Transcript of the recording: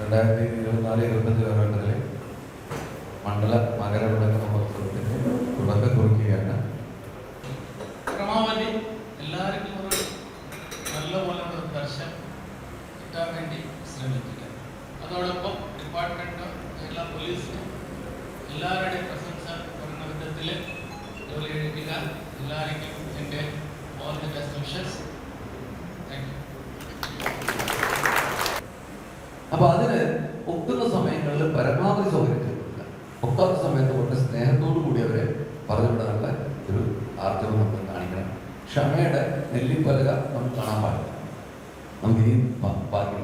രണ്ടായിരത്തി ഇരുപത്തിനാല് ഇരുപത്തഞ്ച് കാലഘട്ടത്തിലെ മണ്ഡല മകരവിളക്ക് മഹോത്സവത്തിന് തുടക്കം കുറിക്കുകയാണ്. പരമാവധി എല്ലാവർക്കും ഒരു നല്ലപോലെ ഒരു ദർശനം കിട്ടാൻ വേണ്ടി ശ്രമിക്കുക അതോടൊപ്പം ഡിപ്പാർട്ട്മെന്റ് എല്ലാ പോലീസിനും എല്ലാവരുടെയും പ്രശംസ പറയുന്ന വിധത്തിൽ ജോലി എടുക്കുക എല്ലാവർക്കും അപ്പൊ അതിന് ഒക്കുന്ന സമയങ്ങളിൽ പരമാവധി സൗകര്യം ചെയ്ത് കൊടുക്കുക ഒക്കാത്ത സമയത്ത് കൊണ്ട് സ്നേഹത്തോടു കൂടി അവരെ പറഞ്ഞു വിടാനുള്ള ഒരു ആർജവം നമ്മൾ കാണിക്കണം. ക്ഷമയുടെ നെല്ലിപ്പലക നമുക്ക് കാണാൻ പാടില്ല. നമുക്ക് ഇനിയും ബാക്കി